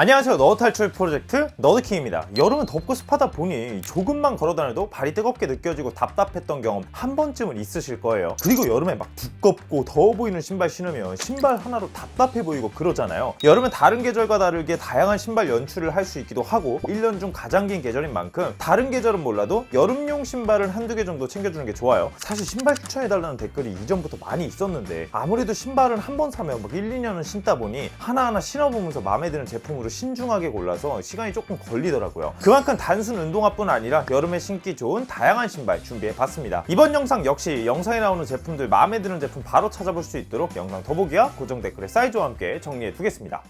안녕하세요. 너드 탈출 프로젝트 너드킹입니다. 여름은 덥고 습하다 보니 조금만 걸어 다녀도 발이 뜨겁게 느껴지고 답답했던 경험 한 번쯤은 있으실 거예요. 그리고 여름에 막 두껍고 더워 보이는 신발 신으면 신발 하나로 답답해 보이고 그러잖아요. 여름은 다른 계절과 다르게 다양한 신발 연출을 할 수 있기도 하고 1년 중 가장 긴 계절인 만큼 다른 계절은 몰라도 여름용 신발을 한두 개 정도 챙겨주는 게 좋아요. 사실 신발 추천해달라는 댓글이 이전부터 많이 있었는데 아무래도 신발은 한 번 사면 막 1, 2년은 신다 보니 하나하나 신어보면서 마음에 드는 제품으로 신중하게 골라서 시간이 조금 걸리더라고요. 그만큼 단순 운동화뿐 아니라 여름에 신기 좋은 다양한 신발 준비해봤습니다. 이번 영상 역시 영상에 나오는 제품들 마음에 드는 제품 바로 찾아볼 수 있도록 영상 더보기와 고정 댓글에 사이즈와 함께 정리해두겠습니다.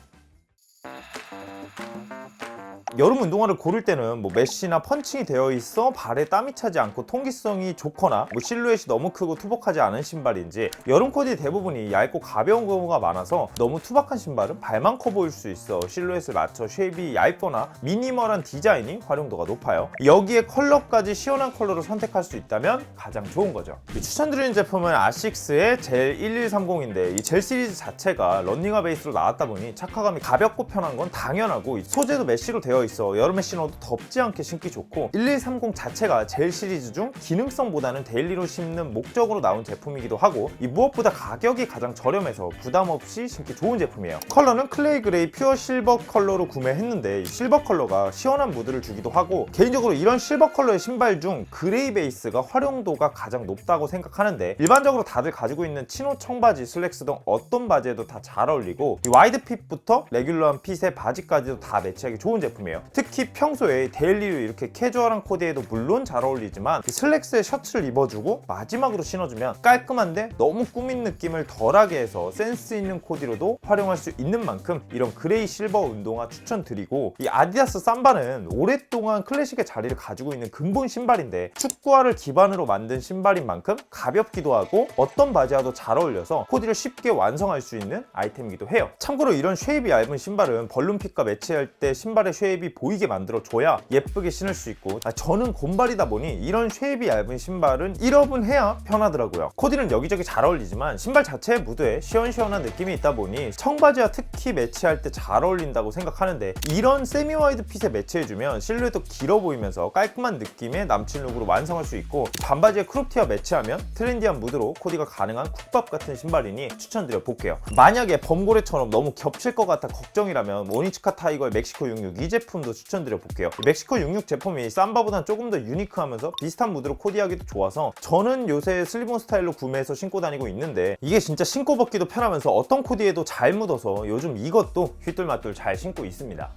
여름 운동화를 고를 때는 뭐 메쉬나 펀칭이 되어 있어 발에 땀이 차지 않고 통기성이 좋거나 뭐 실루엣이 너무 크고 투박하지 않은 신발인지 여름 코디 대부분이 얇고 가벼운 경우가 많아서 너무 투박한 신발은 발만 커 보일 수 있어 실루엣을 맞춰 쉐입이 얇거나 미니멀한 디자인이 활용도가 높아요. 여기에 컬러까지 시원한 컬러를 선택할 수 있다면 가장 좋은 거죠. 이 추천드리는 제품은 아식스의 젤 1130인데 이 젤 시리즈 자체가 런닝화 베이스로 나왔다 보니 착화감이 가볍고 편한 건 당연하고 이 소재도 메쉬로 되어 있어 여름에 신어도 덥지 않게 신기 좋고 1130 자체가 젤 시리즈 중 기능성보다는 데일리로 신는 목적으로 나온 제품이기도 하고 이 무엇보다 가격이 가장 저렴해서 부담 없이 신기 좋은 제품이에요. 컬러는 클레이 그레이 퓨어 실버 컬러로 구매했는데 이 실버 컬러가 시원한 무드를 주기도 하고 개인적으로 이런 실버 컬러의 신발 중 그레이 베이스가 활용도가 가장 높다고 생각하는데 일반적으로 다들 가지고 있는 치노 청바지, 슬랙스 등 어떤 바지에도 다 잘 어울리고 이 와이드 핏부터 레귤러한 핏의 바지까지도 다 매치하기 좋은 제품이에요 특히 평소에 데일리로 이렇게 캐주얼한 코디에도 물론 잘 어울리지만 이 슬랙스에 셔츠를 입어주고 마지막으로 신어주면 깔끔한데 너무 꾸민 느낌을 덜하게 해서 센스 있는 코디로도 활용할 수 있는 만큼 이런 그레이 실버 운동화 추천드리고 이 아디다스 삼바는 오랫동안 클래식의 자리를 가지고 있는 근본 신발인데 축구화를 기반으로 만든 신발인 만큼 가볍기도 하고 어떤 바지와도 잘 어울려서 코디를 쉽게 완성할 수 있는 아이템이기도 해요. 참고로 이런 쉐입이 얇은 신발은 벌룬핏과 매치할 때 신발의 쉐입이 보이게 만들어 줘야 예쁘게 신을 수 있고 아, 저는 곰발이다 보니 이런 쉐입이 얇은 신발은 1업은 해야 편하더라고요. 코디는 여기저기 잘 어울리지만 신발 자체의 무드에 시원시원한 느낌이 있다 보니 청바지와 특히 매치할 때 잘 어울린다고 생각하는데 이런 세미 와이드 핏에 매치해주면 실루엣도 길어 보이면서 깔끔한 느낌의 남친 룩으로 완성할 수 있고 반바지에 크롭티와 매치하면 트렌디한 무드로 코디가 가능한 쿡밥 같은 신발이니 추천드려 볼게요. 만약에 범고래처럼 너무 겹칠 것 같아 걱정이라면 모니치카 타이거의 멕시코 66 이 제품 도 추천드려 볼게요. 이 멕시코 66 제품이 삼바보다는 조금 더 유니크하면서 비슷한 무드로 코디하기도 좋아서 저는 요새 슬리본 스타일로 구매해서 신고 다니고 있는데 이게 진짜 신고 벗기도 편하면서 어떤 코디에도 잘 묻어서 요즘 이것도 휘뚤마뚤 잘 신고 있습니다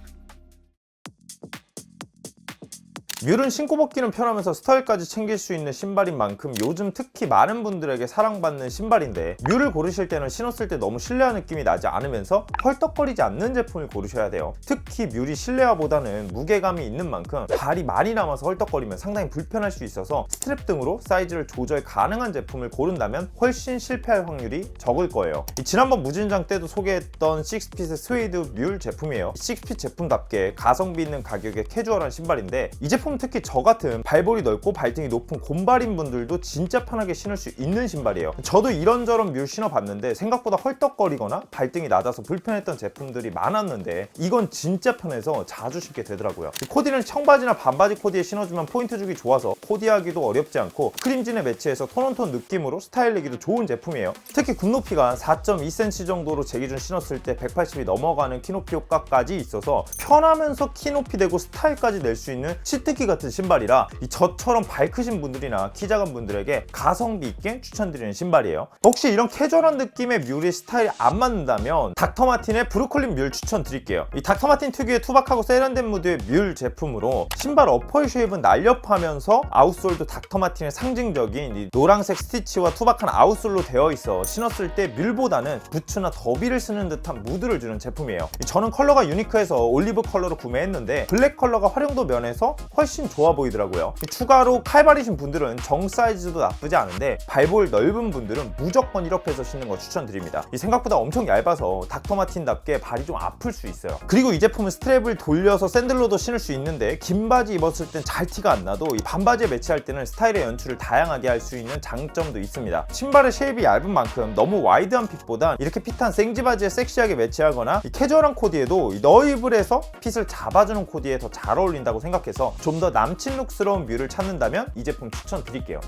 뮬은 신고 벗기는 편하면서 스타일까지 챙길 수 있는 신발인 만큼 요즘 특히 많은 분들에게 사랑받는 신발인데 뮬을 고르실 때는 신었을 때 너무 실내화 느낌이 나지 않으면서 헐떡거리지 않는 제품을 고르셔야 돼요. 특히 뮬이 실내화보다는 무게감이 있는 만큼 발이 많이 남아서 헐떡거리면 상당히 불편할 수 있어서 스트랩 등으로 사이즈를 조절 가능한 제품을 고른다면 훨씬 실패할 확률이 적을 거예요. 이 지난번 무진장 때도 소개했던 식스핏의 스웨이드 뮬 제품이에요. 식스핏 제품답게 가성비 있는 가격의 캐주얼한 신발인데 이 제품 특히 저 같은 발볼이 넓고 발등이 높은 곰발인 분들도 진짜 편하게 신을 수 있는 신발이에요. 저도 이런저런 뮬 신어봤는데 생각보다 헐떡거리거나 발등이 낮아서 불편했던 제품들이 많았는데 이건 진짜 편해서 자주 신게 되더라고요. 이 코디는 청바지나 반바지 코디에 신어주면 포인트 주기 좋아서 코디하기도 어렵지 않고 크림진에 매치해서 톤온톤 느낌으로 스타일 내기도 좋은 제품이에요. 특히 굽높이가 4.2cm 정도로 제 기준 신었을 때 180이 넘어가는 키높이 효과까지 있어서 편하면서 키높이 되고 스타일까지 낼 수 있는 치트키 같은 신발이라 이 저처럼 발 크신 분들이나 키 작은 분들에게 가성비 있게 추천드리는 신발이에요. 혹시 이런 캐주얼한 느낌의 뮬이 스타일 안 맞는다면 닥터마틴의 브루클린 뮬 추천드릴게요. 이 닥터마틴 특유의 투박하고 세련된 무드의 뮬 제품으로 신발 어퍼의 쉐입은 날렵하면서 아웃솔도 닥터마틴의 상징적인 이 노란색 스티치와 투박한 아웃솔로 되어 있어 신었을 때 뮬보다는 부츠나 더비를 쓰는 듯한 무드를 주는 제품이에요. 이 저는 컬러가 유니크해서 올리브 컬러로 구매했는데 블랙 컬러가 활용도 면에서 훨씬 훨씬 좋아 보이더라고요. 추가로 칼발이신 분들은 정 사이즈도 나쁘지 않은데 발볼 넓은 분들은 무조건 1업해서 신는 거 추천드립니다. 이 생각보다 엄청 얇아서 닥터마틴답게 발이 좀 아플 수 있어요. 그리고 이 제품은 스트랩을 돌려서 샌들로도 신을 수 있는데 긴 바지 입었을 땐 잘 티가 안 나도 이 반바지에 매치할 때는 스타일의 연출을 다양하게 할 수 있는 장점도 있습니다. 신발의 쉐입이 얇은 만큼 너무 와이드한 핏보다 이렇게 핏한 생지 바지에 섹시하게 매치하거나 이 캐주얼한 코디에도 이 너이블해서 핏을 잡아주는 코디에 더 잘 어울린다고 생각해서 좀 더 남친룩스러운 뮤를 찾는다면 이 제품 추천드릴게요.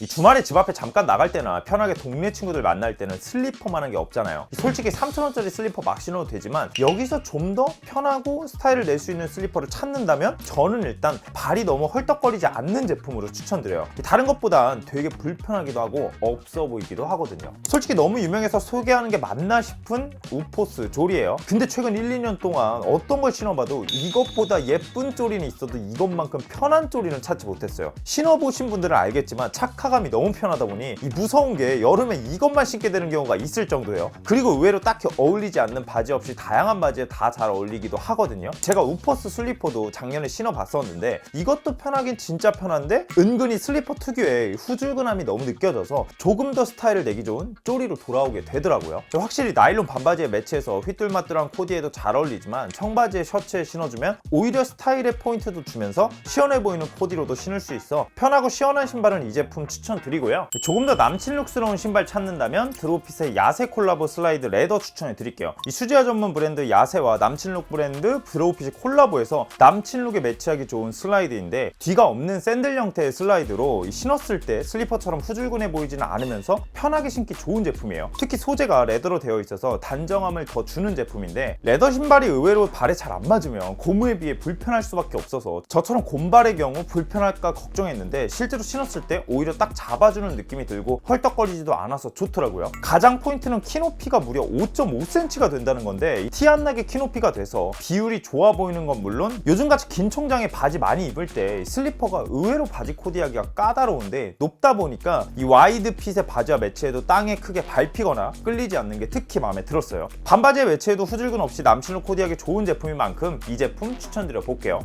이 주말에 집 앞에 잠깐 나갈 때나 편하게 동네 친구들 만날 때는 슬리퍼만 한 게 없잖아요. 솔직히 3,000원짜리 슬리퍼 막 신어도 되지만 여기서 좀 더 편하고 스타일을 낼 수 있는 슬리퍼를 찾는다면 저는 일단 발이 너무 헐떡거리지 않는 제품으로 추천드려요. 다른 것보단 되게 불편하기도 하고 없어 보이기도 하거든요. 솔직히 너무 유명해서 소개하는 게 맞나 싶은 우포스 조리예요. 근데 최근 1, 2년 동안 어떤 걸 신어봐도 이것보다 예쁜 조리는 있어도 이것만큼 편한 조리는 찾지 못했어요. 신어보신 분들은 알겠지만 착 화감이 너무 편하다 보니 이 무서운 게 여름에 이것만 신게 되는 경우가 있을 정도예요. 그리고 의외로 딱히 어울리지 않는 바지 없이 다양한 바지에 다 잘 어울리기도 하거든요. 제가 우퍼스 슬리퍼도 작년에 신어봤었는데 이것도 편하긴 진짜 편한데 은근히 슬리퍼 특유의 후줄근함이 너무 느껴져서 조금 더 스타일을 내기 좋은 쪼리로 돌아오게 되더라고요. 확실히 나일론 반바지에 매치해서 휘뚤마뚤한 코디에도 잘 어울리지만 청바지에 셔츠에 신어주면 오히려 스타일의 포인트도 주면서 시원해 보이는 코디로도 신을 수 있어 편하고 시원한 신발은 이 제품 추천 드리고요. 조금 더 남친룩스러운 신발 찾는다면 드로핏의 야세 콜라보 슬라이드 레더 추천해 드릴게요. 이 수지화 전문 브랜드 야세와 남친룩 브랜드 드로핏이 콜라보해서 남친룩에 매치하기 좋은 슬라이드인데 뒤가 없는 샌들 형태의 슬라이드로 이 신었을 때 슬리퍼처럼 후줄근해 보이지는 않으면서 편하게 신기 좋은 제품이에요. 특히 소재가 레더로 되어 있어서 단정함을 더 주는 제품인데 레더 신발이 의외로 발에 잘 안 맞으면 고무에 비해 불편할 수밖에 없어서 저처럼 곰발의 경우 불편할까 걱정했는데 실제로 신었을 때 오히려 딱 잡아주는 느낌이 들고 헐떡거리지도 않아서 좋더라고요. 가장 포인트는 키 높이가 무려 5.5cm가 된다는 건데 티 안 나게 키 높이가 돼서 비율이 좋아 보이는 건 물론 요즘같이 긴 총장에 바지 많이 입을 때 슬리퍼가 의외로 바지 코디하기가 까다로운데 높다 보니까 이 와이드 핏의 바지와 매치해도 땅에 크게 밟히거나 끌리지 않는 게 특히 마음에 들었어요. 반바지에 매치해도 후줄근 없이 남친룩 코디하기 좋은 제품인 만큼 이 제품 추천드려 볼게요.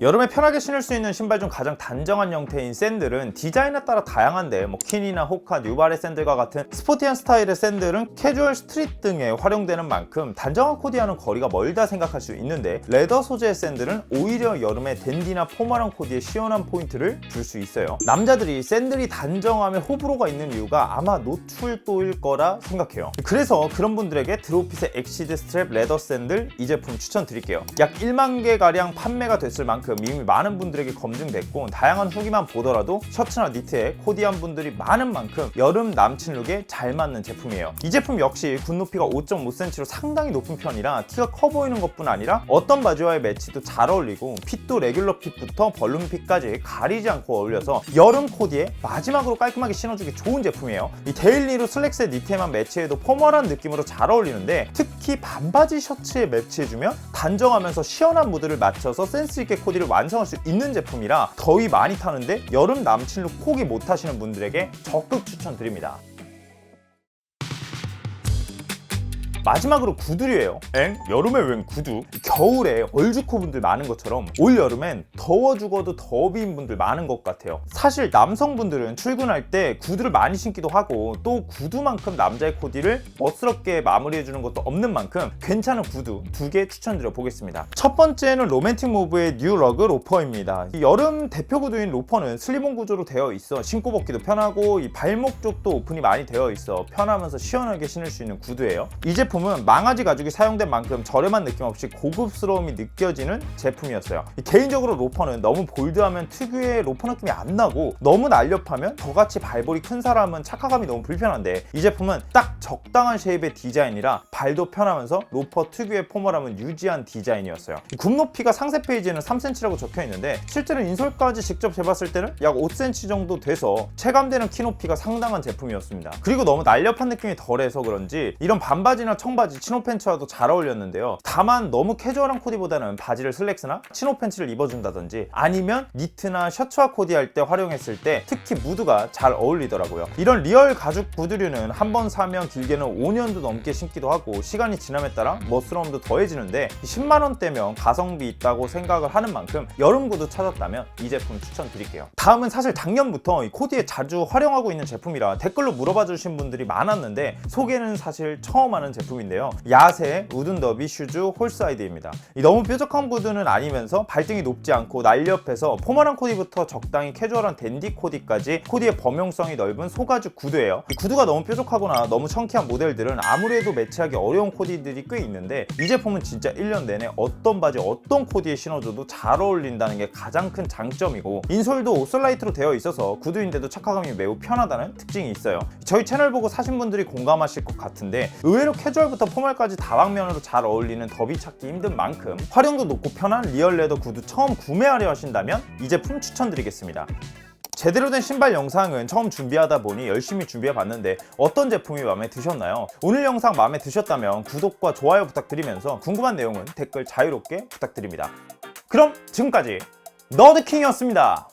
여름에 편하게 신을 수 있는 신발 중 가장 단정한 형태인 샌들은 디자인에 따라 다양한데 뭐 퀸이나 호카, 뉴발의 샌들과 같은 스포티한 스타일의 샌들은 캐주얼 스트릿 등에 활용되는 만큼 단정한 코디와는 거리가 멀다 생각할 수 있는데 레더 소재의 샌들은 오히려 여름에 댄디나 포멀한 코디에 시원한 포인트를 줄 수 있어요. 남자들이 샌들이 단정함에 호불호가 있는 이유가 아마 노출도일 거라 생각해요. 그래서 그런 분들에게 드로핏의 엑시드 스트랩 레더 샌들 이 제품 추천드릴게요. 약 1만 개 가량 판매가 됐을 만큼 이미 많은 분들에게 검증됐고 다양한 후기만 보더라도 셔츠나 니트에 코디한 분들이 많은 만큼 여름 남친 룩에 잘 맞는 제품이에요. 이 제품 역시 군 높이가 5.5cm로 상당히 높은 편이라 티가 커 보이는 것뿐 아니라 어떤 바지와의 매치도 잘 어울리고 핏도 레귤러 핏부터 벌룬 핏까지 가리지 않고 어울려서 여름 코디에 마지막으로 깔끔하게 신어주기 좋은 제품이에요. 이 데일리로 슬랙스 니트에만 매치해도 포멀한 느낌으로 잘 어울리는데 특히 반바지 셔츠에 매치해주면 단정하면서 시원한 무드를 맞춰서 센스 있게 코디 를 완성할 수 있는 제품이라 더위 많이 타는데 여름 남친룩 포기 못 하시는 분들에게 적극 추천드립니다. 마지막으로 구두류예요. 엥? 여름에 웬 구두? 겨울에 얼죽코 분들 많은 것처럼 올 여름엔 더워 죽어도 더비인 분들 많은 것 같아요. 사실 남성분들은 출근할 때 구두를 많이 신기도 하고 또 구두만큼 남자의 코디를 멋스럽게 마무리해주는 것도 없는 만큼 괜찮은 구두 두 개 추천드려 보겠습니다. 첫 번째는 로맨틱 무브의 뉴 러그 로퍼입니다. 이 여름 대표 구두인 로퍼는 슬리본 구조로 되어 있어 신고 벗기도 편하고 이 발목 쪽도 오픈이 많이 되어 있어 편하면서 시원하게 신을 수 있는 구두예요. 이제 품은 망아지 가죽이 사용된 만큼 저렴한 느낌 없이 고급스러움이 느껴지는 제품이었어요. 이 개인적으로 로퍼는 너무 볼드하면 특유의 로퍼 느낌이 안 나고 너무 날렵하면 저같이 발볼이 큰 사람은 착화감이 너무 불편한데 이 제품은 딱 적당한 쉐입의 디자인이라 발도 편하면서 로퍼 특유의 포멀함은 유지한 디자인이었어요. 이 굽높이가 상세 페이지에는 3cm라고 적혀 있는데 실제로 인솔까지 직접 재봤을 때는 약 5cm 정도 돼서 체감되는 키 높이가 상당한 제품이었습니다. 그리고 너무 날렵한 느낌이 덜해서 그런지 이런 반바지나 청바지 치노 팬츠와도 잘 어울렸는데요. 다만 너무 캐주얼한 코디보다는 바지를 슬랙스나 치노 팬츠를 입어준다든지 아니면 니트나 셔츠와 코디할 때 활용했을 때 특히 무드가 잘 어울리더라고요. 이런 리얼 가죽 구두류는 한 번 사면 길게는 5년도 넘게 신기도 하고 시간이 지남에 따라 멋스러움도 더해지는데 10만 원대면 가성비 있다고 생각을 하는 만큼 여름 구두 찾았다면 이 제품 추천드릴게요. 다음은 사실 작년부터 이 코디에 자주 활용하고 있는 제품이라 댓글로 물어봐 주신 분들이 많았는데 소개는 사실 처음 하는 제품 인데요. 야세 우든 더비 슈즈 홀사이드입니다. 이 너무 뾰족한 구두는 아니면서 발등이 높지 않고 날렵해서 포멀한 코디부터 적당히 캐주얼한 댄디 코디까지 코디의 범용성이 넓은 소가죽 구두예요. 이 구두가 너무 뾰족하거나 너무 청키한 모델들은 아무래도 매치하기 어려운 코디들이 꽤 있는데 이 제품은 진짜 1년 내내 어떤 바지 어떤 코디에 신어줘도 잘 어울린다는 게 가장 큰 장점이고 인솔도 오솔라이트로 되어 있어서 구두인데도 착화감이 매우 편하다는 특징이 있어요. 저희 채널 보고 사신 분들이 공감하실 것 같은데 의외로 캐주얼부터 포멀까지 다방면으로 잘 어울리는 더비 찾기 힘든 만큼 활용도 높고 편한 리얼 레더 구두 처음 구매하려 하신다면 이 제품 추천드리겠습니다. 제대로 된 신발 영상은 처음 준비하다 보니 열심히 준비해 봤는데 어떤 제품이 마음에 드셨나요? 오늘 영상 마음에 드셨다면 구독과 좋아요 부탁드리면서 궁금한 내용은 댓글 자유롭게 부탁드립니다. 그럼 지금까지 너드킹이었습니다.